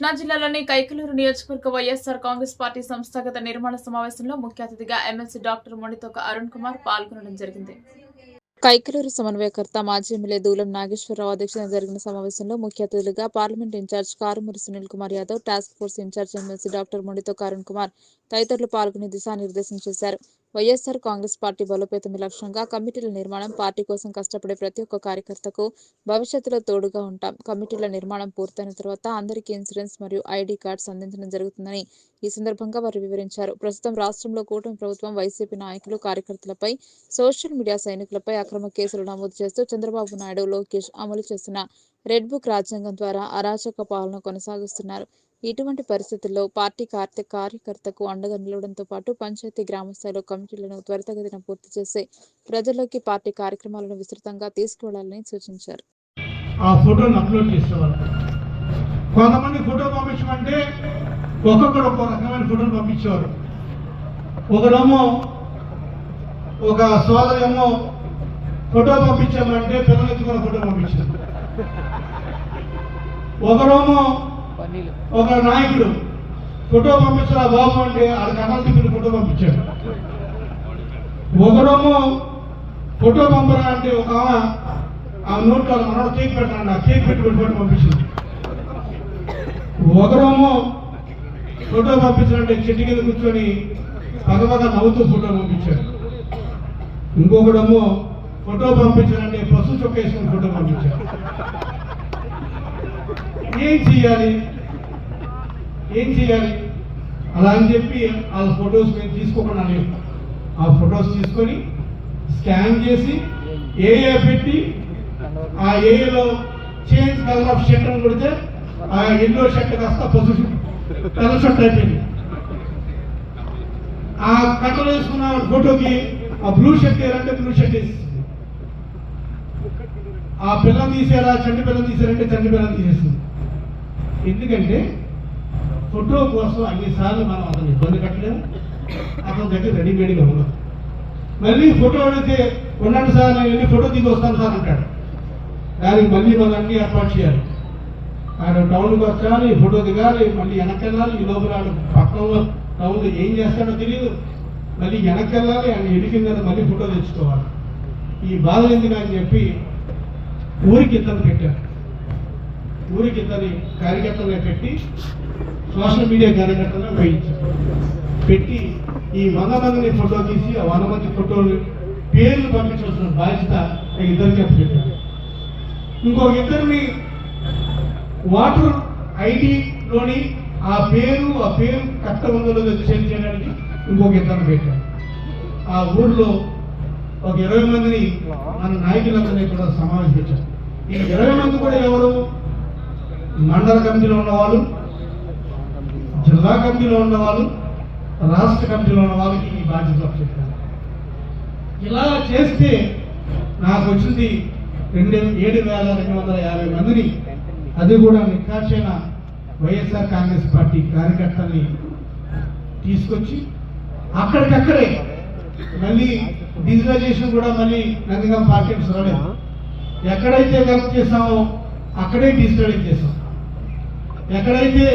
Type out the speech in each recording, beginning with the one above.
కృష్ణా జిల్లాలోని కైకలూరు నియోజకవర్గ వైఎస్ఆర్ కాంగ్రెస్ పార్టీ సంస్థాగత నిర్మాణ సమావేశంలో ముఖ్య అతిథిగా ఎమ్మెల్సీ డాక్టర్ మొండితోక అరుణ్ కుమార్ పాల్గొనడం జరిగింది. కైకలూరు సమన్వయకర్త మాజీ ఎమ్మెల్యే దూలం నాగేశ్వరరావు అధ్యక్షతన జరిగిన సమావేశంలో ముఖ్య అతిథులుగా parliament in charge Karumuri Sunil Kumar Yadav task force in charge MLC doctor Monditoka Arun Kumar తదితరులు పాల్గొని దిశానిర్దేశం చేశారు. వైఎస్ఆర్ కాంగ్రెస్ పార్టీ బలోపేతమే లక్ష్యంగా కమిటీల నిర్మాణం పార్టీ కోసం కష్టపడే ప్రతి ఒక్క కార్యకర్తకు భవిష్యత్తులో తోడుగా ఉంటాం. కమిటీల నిర్మాణం పూర్తయిన తర్వాత అందరికీ ఇన్సూరెన్స్ మరియు ఐడి కార్డ్స్ అందించడం జరుగుతుందని ఈ సందర్భంగా వారు వివరించారు. ప్రస్తుతం రాష్ట్రంలో కూటమి ప్రభుత్వం వైసీపీ నాయకులు కార్యకర్తలపై సోషల్ మీడియా సైనికులపై అక్రమ కేసులు నమోదు చేస్తూ చంద్రబాబు నాయుడు లోకేష్ అమలు చేస్తున్న రెడ్ బుక్ రాజ్యాంగం ద్వారా అరాచక పాలన కొనసాగిస్తున్నారు. ఇటువంటి పరిస్థితుల్లో పార్టీ కార్య కార్యకర్తకు అండగా నిలవడంతో పాటు పంచాయతీ గ్రామస్థాయిలో కమిటీలను త్వరితగతిన పూర్తి చేసి ప్రజల్లోకి పార్టీ కార్యక్రమాలను విస్తృతంగా తీసుకువెళ్ళాలని సూచించారు. ఆ ఫోటోని అప్లోడ్ చేసేవాళ్ళు. కొంతమంది ఫోటో పంపించమంటే ఒక్కొక్కరు ఒక్కో రకమైన ఫోటోలు పంపించేవారు. ఒకడేమో ఒక సోదరేమో ఫోటో పంపించామంటే పిల్లలు ఎత్తుకున్న ఫోటో పంపించారు. ఒకరేమో ఒక నాయకుడు ఫోటో పంపించరా బాబు అంటే ఆడ కథలు తిప్పిన ఫోటో పంపించాడు. ఒకరేమో ఫోటో పంపరా అంటే ఒక ఆమె ఆ నోట్లో మనోడు కేక్ పెట్టండి ఆ కేక్ పెట్టుకుని ఫోటో పంపించింది. ఒకరేమో ఫోటో పంపించాలంటే చెట్టు కింద కూర్చొని పగ పగ నవ్వుతూ ఫోటో పంపించాడు. ఇంకొకడేమో ఫోటో పంపించాలంటే పశు చొక్క వేసుకుని ఫోటో పంపించాడు. ఏం చేయాలి? ఏం చేయాలి? అలా అని చెప్పి ఆ ఫొటోస్ మేము తీసుకోకుండా లేవు. ఆ ఫొటోస్ తీసుకొని స్కాన్ చేసి ఏఏ పెట్టి ఆ ఏఏలో చేంజ్ కలర్ ఆఫ్ షర్ట్ అని కొడితే ఆ ఎల్లో షర్ట్ కాస్త పసుపు తెల్ల షర్ట్ అయిపోయింది ఆ కట్టలు వేసుకున్న ఫోటోకి ఆ బ్లూ షర్ట్ వేయాలంటే బ్లూ షర్ట్ వేసి ఆ పిల్లని తీసారా చంటి పిల్లని తీసారంటే చంటి పిల్లని తీసేస్తుంది ఎందుకంటే ఫోటో కోసం అన్నిసార్లు మనం అతను ఇబ్బంది పెట్టలేము. అతని దగ్గర రెడీమేడ్గా ఉండదు మళ్ళీ ఫోటో అడిగితే ఉండండి సార్ నేను వెళ్ళి ఫోటో దిగి వస్తాను సార్ అంటాడు. దానికి మళ్ళీ మనం అన్ని ఏర్పాటు చేయాలి. ఆయన టౌన్కి వచ్చాలి ఫోటో దిగాలి మళ్ళీ వెనక్కి వెళ్ళాలి. ఈ లోపల పక్కన టౌన్లో ఏం చేస్తాడో తెలియదు మళ్ళీ వెనక్కి వెళ్ళాలి ఆయన ఎదిగిన తర్వాత మళ్ళీ ఫోటో తెచ్చుకోవాలి. ఈ బాధ ఎందుకు అని చెప్పి ఊరికి ఇద్దరు పెట్టారు ఊరికి ఇతని కార్యకర్తలే పెట్టి సోషల్ మీడియా కార్యకర్తలను ఉపయోగించారు పెట్టి ఈ వంద మందిని ఫోటో తీసి ఆ వంద మంది ఫోటోలు పేర్లు పంపించవలసిన బాధ్యత ఈ ఇద్దరికి అప్పచెప్పారు. ఇంకొక ఇద్దరిని వాటర్ ఐడిలోని ఆ పేరు ఆ పేరు కట్ట ఉందో లేదో చేయడానికి ఇంకొక ఇద్దరిని పెట్టారు. ఆ ఊర్లో ఒక ఇరవై మందిని మన నాయకులందరినీ కూడా సమావేశించారు ఈ ఇరవై మంది కూడా ఎవరు? మండల కమిటీలో ఉన్నవాళ్ళు జిల్లా కమిటీలో ఉన్నవాళ్ళు రాష్ట్ర కమిటీలో ఉన్న వాళ్ళకి ఈ బాధ్యత చెప్పారు ఇలా చేస్తే నాకు వచ్చింది రెండు ఏడు వేల రెండు వందల యాభై మందిని అది కూడా నిఖార్చైన వైఎస్ఆర్ కాంగ్రెస్ పార్టీ కార్యకర్తల్ని తీసుకొచ్చి అక్కడికక్కడే మళ్ళీ డిజిటలైజేషన్ కూడా మళ్ళీ నందిగం పార్టీ రాలేదు. ఎక్కడైతే వర్క్ చేసామో అక్కడే డిజిటలైజ్ చేసాం ఎక్కడైతే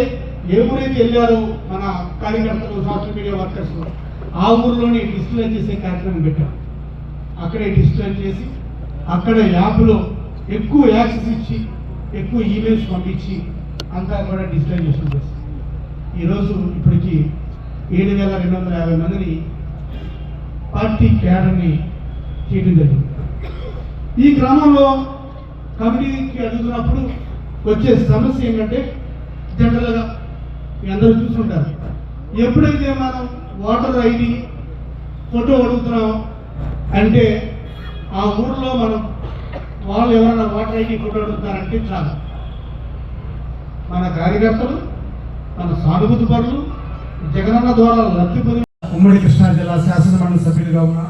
ఏ ఊరైతే వెళ్ళారో మన కార్యకర్తలు సోషల్ మీడియా వర్కర్స్ ఆ ఊర్లోనే డిజిటలైజ్ చేసే కార్యక్రమం పెట్టాం. అక్కడే డిజిటలైజ్ చేసి అక్కడ యాప్లో ఎక్కువ యాక్సెస్ ఇచ్చి ఎక్కువ ఈమెయిల్స్ పంపించి అంతా కూడా డిజిటలైజేషన్ చేస్తాం. ఈరోజు ఇప్పటికి ఏడు వేల రెండు వందల యాభై మందిని పార్టీ క్యాడర్ని చేయడం జరిగింది. ఈ క్రమంలో కమిటీకి అడుగుతున్నప్పుడు వచ్చే సమస్య ఏంటంటే జనరల్గా మీ అందరూ చూసుంటారు ఎప్పుడైతే మనం ఓటర్ ఐడి ఫోటో అడుగుతున్నాం అంటే ఆ ఊర్లో మనం వాళ్ళు ఎవరైనా ఓటర్ ఐడి ఫోటో అడుగుతారంటే చాలు. మన కార్యకర్తలు మన సానుభూతిపరులు జగనన్న ద్వారా లబ్ధి పొంది ఉమ్మడి కృష్ణా జిల్లా శాసనమండలి సభ్యుడిగా ఉన్నా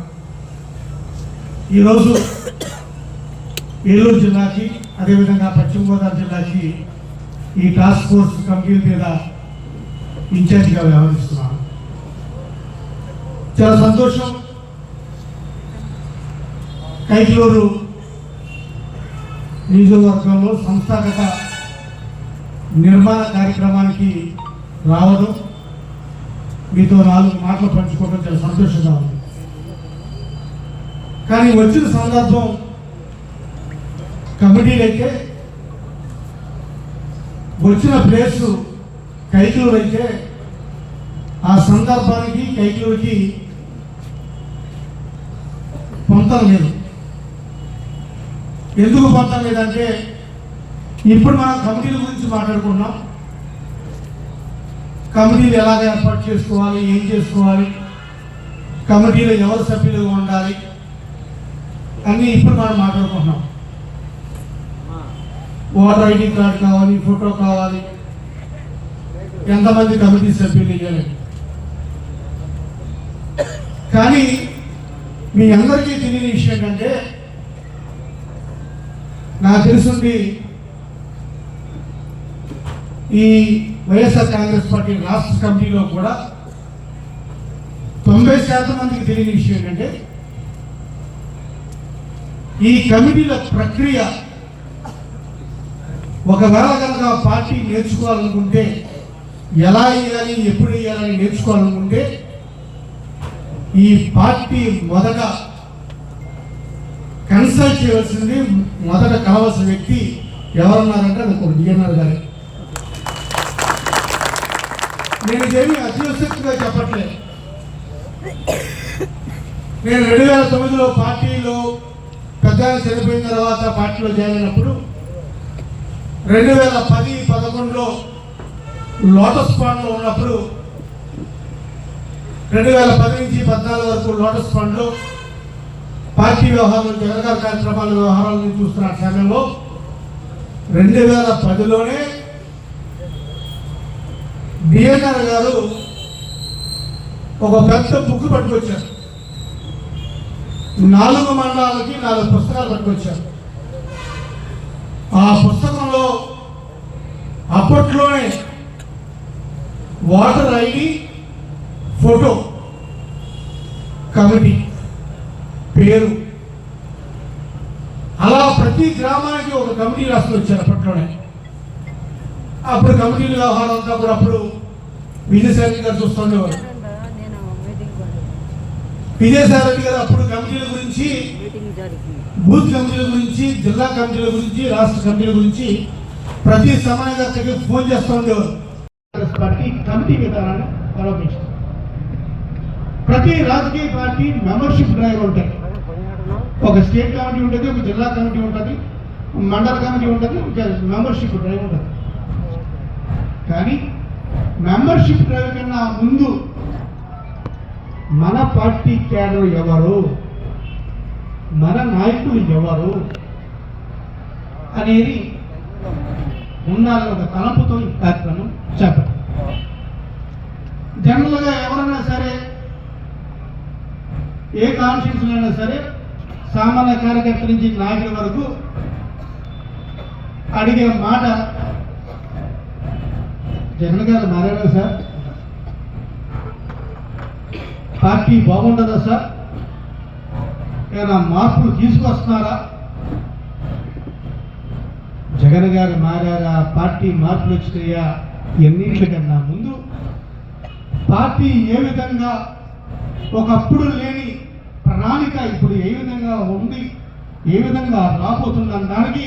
ఈరోజు ఏలూరు జిల్లాకి అదేవిధంగా పశ్చిమ గోదావరి జిల్లాకి ఈ టాస్క్ ఫోర్స్ కమిటీ మీద ఇన్ఛార్జిగా వ్యవహరిస్తున్నాను. చాలా సంతోషం. కైట్లూరు నియోజకవర్గంలో సంస్థాగత నిర్మాణ కార్యక్రమానికి రావడం మీతో నాలుగు మాటలు పంచుకోవడం చాలా సంతోషంగా ఉంది. కానీ వచ్చిన సందర్భం కమిటీలైతే వచ్చిన ప్లేస్ కైకులూరు అయితే ఆ సందర్భానికి కైకులూరుకి పొంతం లేదు. ఎందుకు పొంతం లేదంటే ఇప్పుడు మనం కమిటీల గురించి మాట్లాడుకున్నాం కమిటీలు ఎలాగ ఏర్పాటు చేసుకోవాలి ఏం చేసుకోవాలి కమిటీలో ఎవరు సభ్యులుగా ఉండాలి అన్నీ ఇప్పుడు మనం మాట్లాడుకుంటున్నాం. ఓటర్ ఐడి కార్డు కావాలి ఫోటో కావాలి. ఎంతమంది కమిటీ సభ్యులు ఇవ్వాలి కానీ మీ అందరికీ తెలియని విషయం ఏంటంటే నాకు తెలుసుంది ఈ వైఎస్ఆర్ కాంగ్రెస్ పార్టీ రాష్ట్ర కమిటీలో కూడా తొంభై శాతం మందికి తెలియని విషయం ఏంటంటే ఈ కమిటీల ప్రక్రియ ఒకవేళ కనుక పార్టీ నేర్చుకోవాలనుకుంటే ఎలా వేయాలి ఎప్పుడు వేయాలని నేర్చుకోవాలనుకుంటే ఈ పార్టీ మొదట కన్సల్ట్ చేయవలసింది మొదట కావాల్సిన వ్యక్తి ఎవరన్నారంటే అది ఒక డిఎన్ఆర్ గారు. నేను ఇదేమి అతిశక్తిగా చెప్పట్లేదు. నేను రెండు వేల తొమ్మిదిలో పార్టీలో పెద్ద చనిపోయిన తర్వాత పార్టీలో జాయిన్ అయినప్పుడు రెండు వేల పది పదకొండులో లోటస్ పాండ్లో ఉన్నప్పుడు రెండు వేల పది నుంచి పద్నాలుగు వరకు లోటస్ పాండ్లో పార్టీ వ్యవహారాలు జగన్ కార్యక్రమాల వ్యవహారాలను చూస్తున్న సమయంలో రెండు వేల పదిలోనే డిఎన్ఆర్ గారు ఒక పెద్ద బుక్ పట్టుకొచ్చారు. నాలుగు మండలాలకి నాలుగు పుస్తకాలు పట్టుకొచ్చారు. ఆ పుస్తకం అప్పట్లోనే వాటర్ ఐడి ఫోటో కమిటీ పేరు. అలా ప్రతి గ్రామానికి ఒక కమిటీ రాసుకొని వచ్చారు అప్పట్లోనే. అప్పుడు కమిటీల వ్యవహారం అంతా కూడా అప్పుడు విజయసాయి గారు చూస్తుండేవారు విజయసాయి రెడ్డి గారు అప్పుడు కమిటీల గురించి బూత్ కమిటీల గురించి జిల్లా కమిటీల గురించి రాష్ట్ర కమిటీల గురించి ప్రతి సమన్వయకర్తకి ఫోన్ చేస్తూ ఉండేవారు. కాంగ్రెస్ పార్టీ కమిటీ విధానాన్ని అవలంబించింది ప్రతి రాజకీయ పార్టీ మెంబర్షిప్ డ్రైవ్ ఉంటాయి. ఒక స్టేట్ కమిటీ ఉంటుంది ఒక జిల్లా కమిటీ ఉంటుంది మండల కమిటీ ఉంటుంది ఒక మెంబర్షిప్ డ్రైవ్ ఉంటుంది. కానీ మెంబర్షిప్ డ్రైవ్ కన్నా ముందు మన పార్టీ క్యాడర్ ఎవరు? మన నాయకులు ఎవరు? అనేది ఉండాలని ఒక తలంపుతో ఈ కార్యక్రమం చేపట్టాం జనరల్గా ఎవరైనా సరే ఏ కాన్స్టిట్యూన్సీలో అయినా సరే సామాన్య కార్యకర్త నుంచి నాయకుల వరకు అడిగే మాట జగన్ గారు మారారా సార్? పార్టీ బాగుంటుందా సార్? ఏమైనా మార్పులు తీసుకొస్తున్నారా? జగన్ గారు మారారా? పార్టీ మార్పులు వచ్చినాయా? ఎన్నింటికన్నా ముందు పార్టీ ఏ విధంగా ఒకప్పుడు లేని ప్రణాళిక ఇప్పుడు ఏ విధంగా ఉంది? ఏ విధంగా రాబోతుందన్న దానికి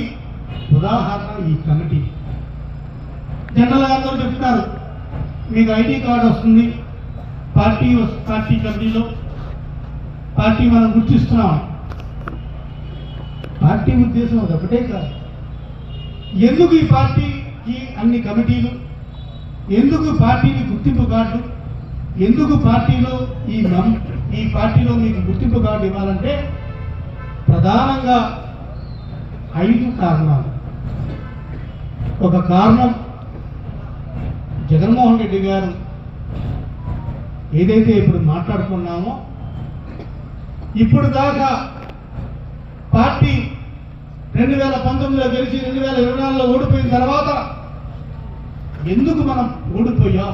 ఉదాహరణ ఈ కమిటీ. జనరల్గా గారితో చెప్తారు మీకు ఐడి కార్డు వస్తుంది. పార్టీ పార్టీ కమిటీలో పార్టీ మనం గుర్తిస్తున్నాం. పార్టీ ఉద్దేశం అది ఒకటే కాదు. ఎందుకు ఈ పార్టీకి అన్ని కమిటీలు? ఎందుకు పార్టీని గుర్తింపు కార్డు? ఎందుకు పార్టీలో ఈ మం ఈ పార్టీలో మీకు గుర్తింపు కార్డు ఇవ్వాలంటే ప్రధానంగా ఐదు కారణాలు. ఒక కారణం జగన్మోహన్ రెడ్డి గారు ఏదైతే ఇప్పుడు మాట్లాడుకున్నామో ఇప్పుడు దాకా పార్టీ రెండు వేల పంతొమ్మిదిలో గెలిచి రెండు వేల ఇరవై నాలుగులో ఓడిపోయిన తర్వాత ఎందుకు మనం ఓడిపోయాం?